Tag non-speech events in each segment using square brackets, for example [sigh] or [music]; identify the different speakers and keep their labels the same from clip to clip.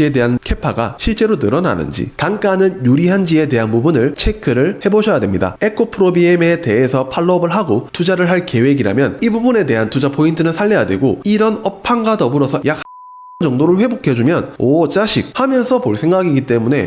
Speaker 1: 에 대한 캐파가 실제로 늘어나는지 단가는 유리한지에 대한 부분을 체크를 해보셔야 됩니다. 에코프로비엠에 대해서 팔로업을 하고 투자를 할 계획이라면 이 부분에 대한 투자 포인트는 살려야 되고 이런 업황과 더불어서 약 [laughs] 정도를 회복해주면 오 자식 하면서 볼 생각이기 때문에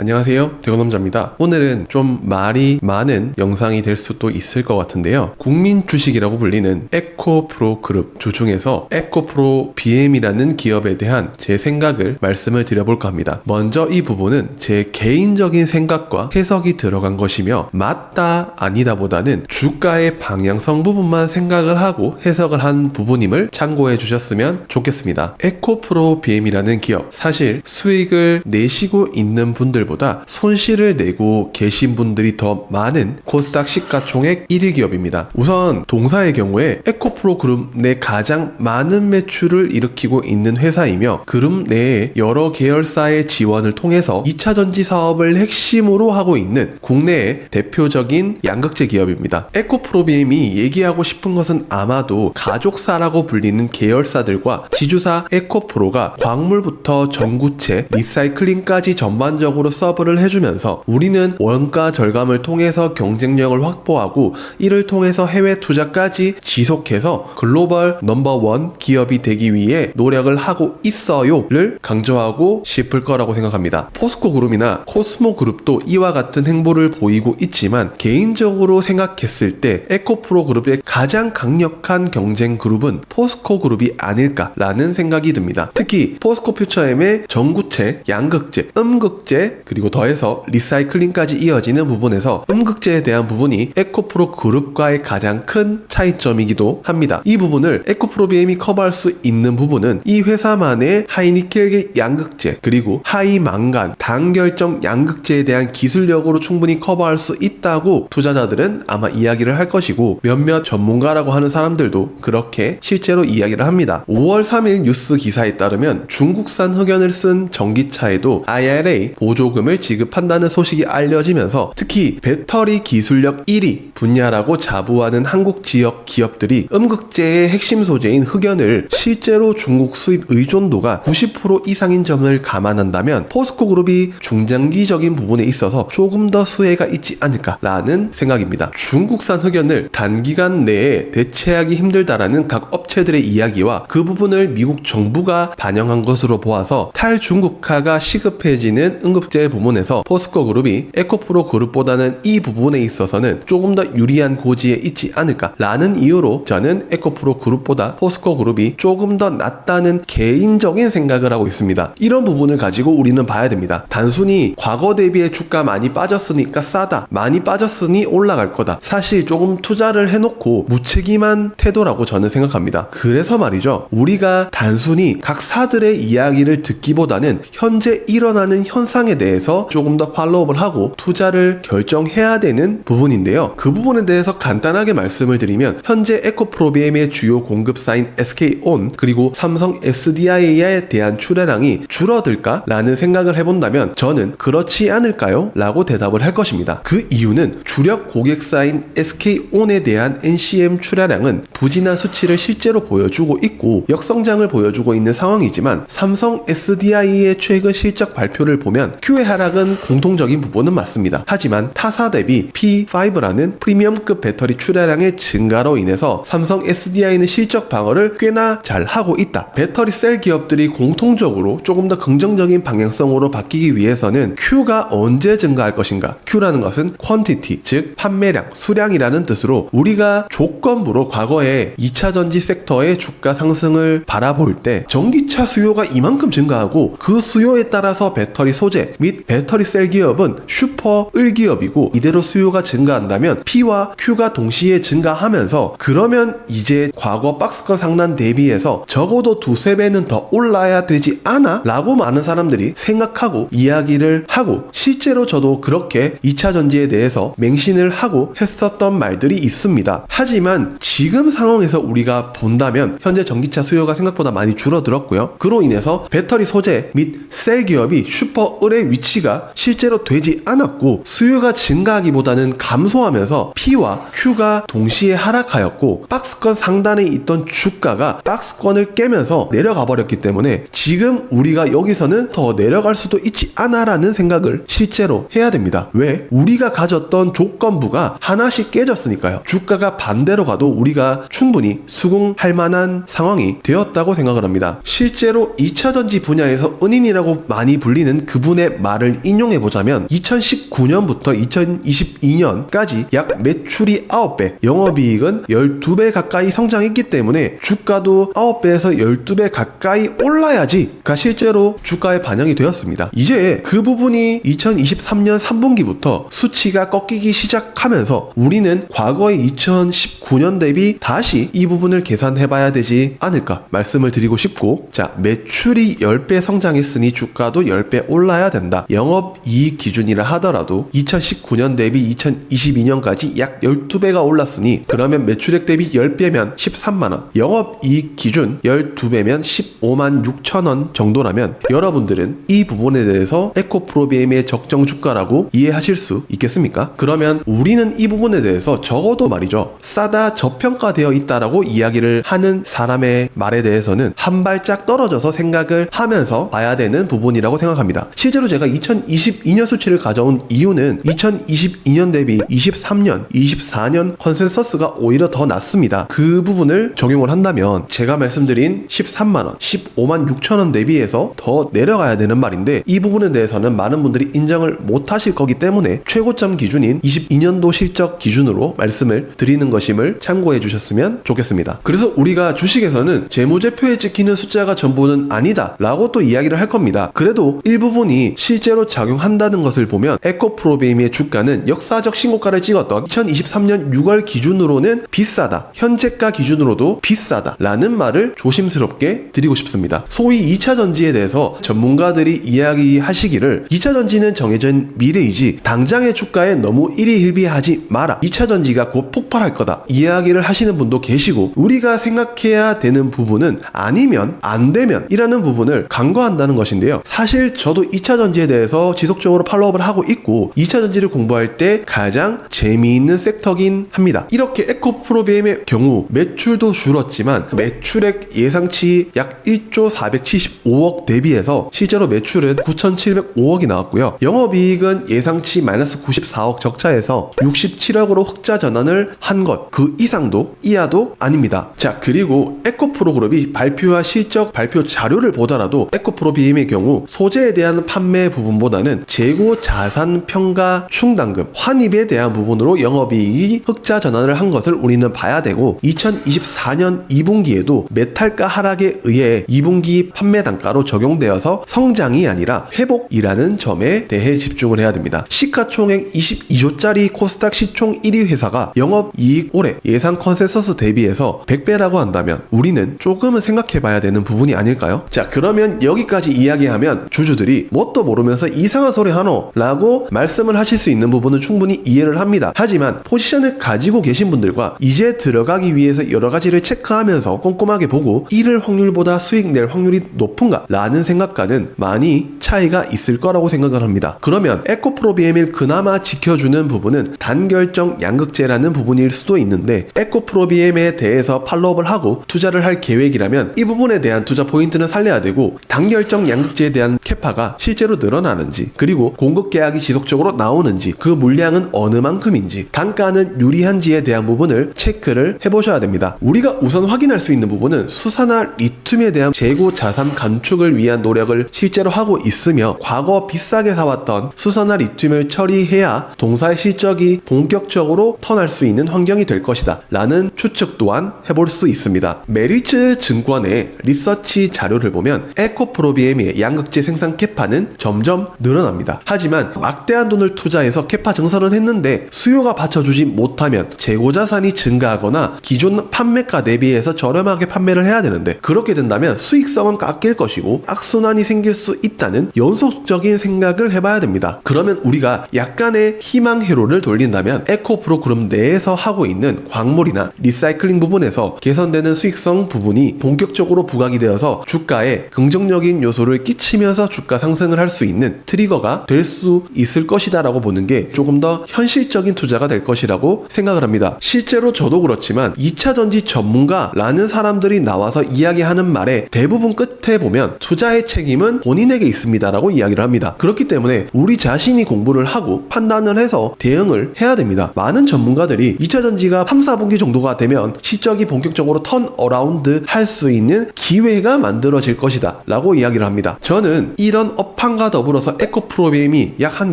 Speaker 1: 안녕하세요. 대건남자입니다. 오늘은 좀 말이 많은 영상이 될 수도 있을 것 같은데요. 국민 주식이라고 불리는 에코프로 그룹 주중에서 에코프로 BM이라는 기업에 대한 제 생각을 말씀을 드려볼까 합니다. 먼저 이 부분은 제 개인적인 생각과 해석이 들어간 것이며 맞다 아니다 보다는 주가의 방향성 부분만 생각을 하고 해석을 한 부분임을 참고해 주셨으면 좋겠습니다. 에코프로 BM이라는 기업 사실 수익을 내시고 있는 분들 보다 손실을 내고 계신 분들이 더 많은 코스닥 시가총액 1위 기업입니다. 우선 동사의 경우에 에코프로 그룹 내 가장 많은 매출을 일으키고 있는 회사이며 그룹 내에 여러 계열사의 지원을 통해서 2차 전지 사업을 핵심으로 하고 있는 국내의 대표적인 양극재 기업입니다. 에코프로비엠이 얘기하고 싶은 것은 아마도 가족사라고 불리는 계열사들과 지주사 에코프로가 광물부터 전구체, 리사이클링까지 전반적으로 서브를 해주면서 우리는 원가 절감을 통해서 경쟁력을 확보하고 이를 통해서 해외 투자까지 지속해서 글로벌 넘버원 기업이 되기 위해 노력을 하고 있어요를 강조하고 싶을 거라고 생각합니다. 포스코 그룹이나 코스모 그룹도 이와 같은 행보를 보이고 있지만 개인적으로 생각했을 때 에코프로 그룹의 가장 강력한 경쟁 그룹은 포스코 그룹이 아닐까라는 생각이 듭니다. 특히 포스코 퓨처엠의 전구체, 양극재, 음극재 그리고 더해서 리사이클링까지 이어지는 부분에서 음극재에 대한 부분이 에코프로 그룹과의 가장 큰 차이점이기도 합니다. 이 부분을 에코프로 BM이 커버할 수 있는 부분은 이 회사만의 하이니켈 양극재 그리고 하이망간 단결정 양극재에 대한 기술력으로 충분히 커버할 수 있다고 투자자들은 아마 이야기를 할 것이고 몇몇 전문가라고 하는 사람들도 그렇게 실제로 이야기를 합니다. 5월 3일 뉴스 기사에 따르면 중국산 흑연을 쓴 전기차에도 IRA 보조금 을 지급한다는 소식이 알려지면서 특히 배터리 기술력 1위 분야라고 자부하는 한국 지역 기업들이 음극재의 핵심 소재인 흑연을 실제로 중국 수입 의존도가 90% 이상인 점을 감안한다면 포스코 그룹이 중장기적인 부분에 있어서 조금 더 수혜가 있지 않을까라는 생각입니다. 중국산 흑연을 단기간 내에 대체하기 힘들다라는 각 업체들의 이야기와 그 부분을 미국 정부가 반영한 것으로 보아서 탈중국화가 시급해지는 응급 재 부문에서 포스코 그룹이 에코프로 그룹보다는 이 부분에 있어서는 조금 더 유리한 고지에 있지 않을까라는 이유로 저는 에코프로 그룹보다 포스코 그룹이 조금 더 낫다는 개인적인 생각을 하고 있습니다. 이런 부분을 가지고 우리는 봐야 됩니다. 단순히 과거 대비에 주가 많이 빠졌으니까 싸다. 많이 빠졌으니 올라갈 거다. 사실 조금 투자를 해놓고 무책임한 태도라고 저는 생각합니다. 그래서 말이죠. 우리가 단순히 각 사들의 이야기를 듣기보다는 현재 일어나는 현상에 대해 서 조금 더 팔로우업을 하고 투자를 결정해야 되는 부분인데요. 그 부분에 대해서 간단하게 말씀을 드리면 현재 에코프로비엠의 주요 공급사인 SK온 그리고 삼성 SDI에 대한 출하량이 줄어들까라는 생각을 해본다면 저는 그렇지 않을까요? 라고 대답을 할 것입니다. 그 이유는 주력 고객사인 SK온에 대한 NCM 출하량은 부진한 수치를 실제로 보여주고 있고 역성장을 보여주고 있는 상황이지만 삼성 SDI의 최근 실적 발표를 보면 Q 의 하락은 공통적인 부분은 맞습니다. 하지만 타사 대비 P5라는 프리미엄급 배터리 출하량의 증가로 인해서 삼성 SDI는 실적 방어를 꽤나 잘 하고 있다. 배터리 셀 기업들이 공통적으로 조금 더 긍정적인 방향성으로 바뀌기 위해서는 Q가 언제 증가할 것인가? Q라는 것은 quantity, 즉 판매량, 수량이라는 뜻으로 우리가 조건부로 과거에 2차 전지 섹터의 주가 상승을 바라볼 때 전기차 수요가 이만큼 증가하고 그 수요에 따라서 배터리 소재 및 배터리 셀 기업은 슈퍼 을 기업이고 이대로 수요가 증가한다면 P와 Q가 동시에 증가하면서 그러면 이제 과거 박스권 상단 대비해서 적어도 두세 배는 더 올라야 되지 않아? 라고 많은 사람들이 생각하고 이야기를 하고 실제로 저도 그렇게 2차 전지에 대해서 맹신을 하고 했었던 말들이 있습니다. 하지만 지금 상황에서 우리가 본다면 현재 전기차 수요가 생각보다 많이 줄어들었고요. 그로 인해서 배터리 소재 및 셀 기업이 슈퍼 을의 위치가 실제로 되지 않았고 수요가 증가하기보다는 감소하면서 P와 Q가 동시에 하락하였고 박스권 상단에 있던 주가가 박스권을 깨면서 내려가 버렸기 때문에 지금 우리가 여기서는 더 내려갈 수도 있지 않아라는 생각을 실제로 해야 됩니다. 왜? 우리가 가졌던 조건부가 하나씩 깨졌으니까요. 주가가 반대로 가도 우리가 충분히 수긍할 만한 상황이 되었다고 생각을 합니다. 실제로 2차 전지 분야에서 은인이라고 많이 불리는 그분의 말을 인용해 보자면 2019년부터 2022년까지 약 매출이 9배, 영업이익은 12배 가까이 성장했기 때문에 주가도 9배에서 12배 가까이 올라야지가 실제로 주가에 반영이 되었습니다. 이제 그 부분이 2023년 3분기부터 수치가 꺾이기 시작하면서 우리는 과거의 2019년 대비 다시 이 부분을 계산해 봐야 되지 않을까 말씀을 드리고 싶고 자 매출이 10배 성장했으니 주가도 10배 올라야 된다. 영업이익 기준이라 하더라도 2019년 대비 2022년까지 약 12배가 올랐으니 그러면 매출액 대비 10배면 13만원 영업이익 기준 12배면 15만 6천원 정도라면 여러분들은 이 부분에 대해서 에코프로비엠의 적정 주가라고 이해하실 수 있겠습니까? 그러면 우리는 이 부분에 대해서 적어도 말이죠 싸다 저평가되어 있다라고 이야기를 하는 사람의 말에 대해서는 한 발짝 떨어져서 생각을 하면서 봐야 되는 부분이라고 생각합니다. 실제로 제가 2022년 수치를 가져온 이유는 2022년 대비 23년, 24년 컨센서스가 오히려 더 낮습니다. 그 부분을 적용을 한다면 제가 말씀드린 13만원, 15만 6천원 대비해서 더 내려가야 되는 말인데 이 부분에 대해서는 많은 분들이 인정을 못 하실 거기 때문에 최고점 기준인 22년도 실적 기준으로 말씀을 드리는 것임을 참고해 주셨으면 좋겠습니다. 그래서 우리가 주식에서는 재무제표에 찍히는 숫자가 전부는 아니다 라고 또 이야기를 할 겁니다. 그래도 일부분이 실 제로 작용한다는 것을 보면 에코프로베임의 주가는 역사적 신고가를 찍었던 2023년 6월 기준으로는 비싸다. 현재가 기준으로도 비싸다. 라는 말을 조심스럽게 드리고 싶습니다. 소위 2차 전지에 대해서 전문가들이 이야기하시기를 2차 전지는 정해진 미래이지 당장의 주가에 너무 일희일비하지 마라. 2차 전지가 곧 폭발할 거다. 이야기를 하시는 분도 계시고 우리가 생각해야 되는 부분은 아니면 안 되면 이라는 부분을 간과한다는 것인데요. 사실 저도 2차 전지에 대해서 지속적으로 팔로우업을 하고 있고 2차 전지를 공부할 때 가장 재미있는 섹터긴 합니다. 이렇게 에코 프로비엠의 경우 매출도 줄었지만 매출액 예상치 약 1조 475억 대비해서 실제로 매출은 9,705억이 나왔고요. 영업이익은 예상치 마이너스 94억 적자에서 67억으로 흑자 전환을 한 것 그 이상도 이하도 아닙니다. 자 그리고 에코프로 그룹이 발표한 실적 발표 자료를 보더라도 에코프로 BM의 경우 소재에 대한 판매 부분보다는 재고 자산 평가 충당금 환입에 대한 부분으로 영업이익이 흑자 전환을 한 것을 우리는 봐야 되고 2024년 2분기에도 메탈가 하락에 의해 2분기 판매 단가로 적용되어서 성장이 아니라 회복이라는 점에 대해 집중을 해야 됩니다. 시가총액 22조짜리 코스닥 시총 1위 회사가 영업이익 올해 예상 컨센서스 대비해서 100배라고 한다면 우리는 조금은 생각해 봐야 되는 부분이 아닐까요? 자 그러면 여기까지 이야기하면 주주들이 뭣도 모르 면서 이상한 소리 하노 라고 말씀을 하실 수 있는 부분은 충분히 이해를 합니다. 하지만 포지션을 가지고 계신 분들과 이제 들어가기 위해서 여러 가지를 체크하면서 꼼꼼하게 보고 이를 확률보다 수익 낼 확률이 높은가 라는 생각과는 많이 차이가 있을 거라고 생각을 합니다. 그러면 에코프로 BM을 그나마 지켜주는 부분은 단결정 양극재라는 부분일 수도 있는데 에코프로 BM에 대해서 팔로업을 하고 투자를 할 계획이라면 이 부분에 대한 투자 포인트는 살려야 되고 단결정 양극재에 대한 캐파가 실제로 늘 어나는지 그리고 공급 계약이 지속적으로 나오는지 그 물량은 어느 만큼인지 단가는 유리한지에 대한 부분을 체크를 해보셔야 됩니다. 우리가 우선 확인할 수 있는 부분은 수산화 리튬에 대한 재고 자산 감축을 위한 노력을 실제로 하고 있으며 과거 비싸게 사왔던 수산화 리튬을 처리해야 동사의 실적이 본격적으로 턴할 수 있는 환경이 될 것이다 라는 추측 또한 해볼 수 있습니다. 메리츠 증권의 리서치 자료를 보면 에코프로비엠의 양극재 생산 캐파는 점점 늘어납니다. 하지만 막대한 돈을 투자해서 캐파 증설을 했는데 수요가 받쳐주지 못하면 재고 자산이 증가하거나 기존 판매가 대비해서 저렴하게 판매를 해야 되는데 그렇게 된다면 수익성은 깎일 것이고 악순환이 생길 수 있다는 연속적인 생각을 해봐야 됩니다. 그러면 우리가 약간의 희망 회로를 돌린다면 에코프로 그룹 내에서 하고 있는 광물이나 리사이클링 부분에서 개선되는 수익성 부분이 본격적으로 부각이 되어서 주가에 긍정적인 요소를 끼치면서 주가 상승을 할 수 있는 트리거가 될 수 있을 것이다라고 보는 게 조금 더 현실적인 투자가 될 것이라고 생각을 합니다. 실제로 저도 그렇지만 2차 전지 전문가라는 사람들이 나와서 이야기하는 말에 대부분 끝에 보면 투자의 책임은 본인에게 있습니다라고 이야기를 합니다. 그렇기 때문에 우리 자신이 공부를 하고 판단을 해서 대응을 해야 됩니다. 많은 전문가들이 2차 전지가 3, 4분기 정도가 되면 시적이 본격적으로 턴 어라운드 할 수 있는 기회가 만들어질 것이다 라고 이야기를 합니다. 저는 이런 업황과 더 불어서 에코 프로비엠이 약 한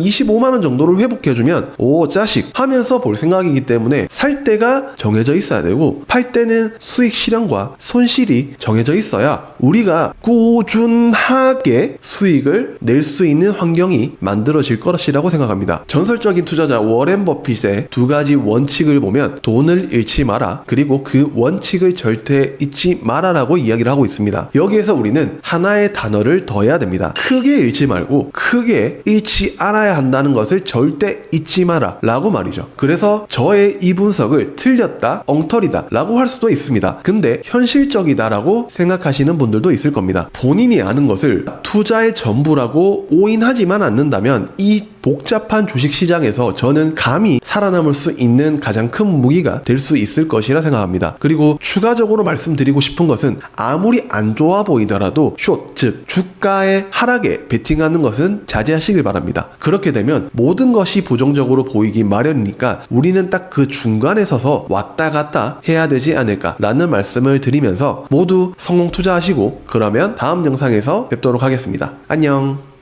Speaker 1: 25만원 정도를 회복해주면 오 자식 하면서 볼 생각이기 때문에 살 때가 정해져 있어야 되고 팔 때는 수익 실현과 손실이 정해져 있어야 우리가 꾸준하게 수익을 낼 수 있는 환경이 만들어질 것이라고 생각합니다. 전설적인 투자자 워렌 버핏의 두 가지 원칙을 보면 돈을 잃지 마라 그리고 그 원칙을 절대 잊지 마라라고 이야기를 하고 있습니다. 여기에서 우리는 하나의 단어를 더해야 됩니다. 크게 잃지 말고 크게 잃지 않아야 한다는 것을 절대 잊지 마라 라고 말이죠. 그래서 저의 이 분석을 틀렸다, 엉터리다 라고 할 수도 있습니다. 근데 현실적이다 라고 생각하시는 분들도 있을 겁니다. 본인이 아는 것을 투자의 전부라고 오인하지만 않는다면 이 복잡한 주식 시장에서 저는 감히 살아남을 수 있는 가장 큰 무기가 될 수 있을 것이라 생각합니다. 그리고 추가적으로 말씀드리고 싶은 것은 아무리 안 좋아 보이더라도 숏, 즉 주가의 하락에 베팅하는 것은 자제하시길 바랍니다. 그렇게 되면 모든 것이 부정적으로 보이기 마련이니까 우리는 딱 그 중간에 서서 왔다 갔다 해야 되지 않을까라는 말씀을 드리면서 모두 성공 투자하시고 그러면 다음 영상에서 뵙도록 하겠습니다. 안녕.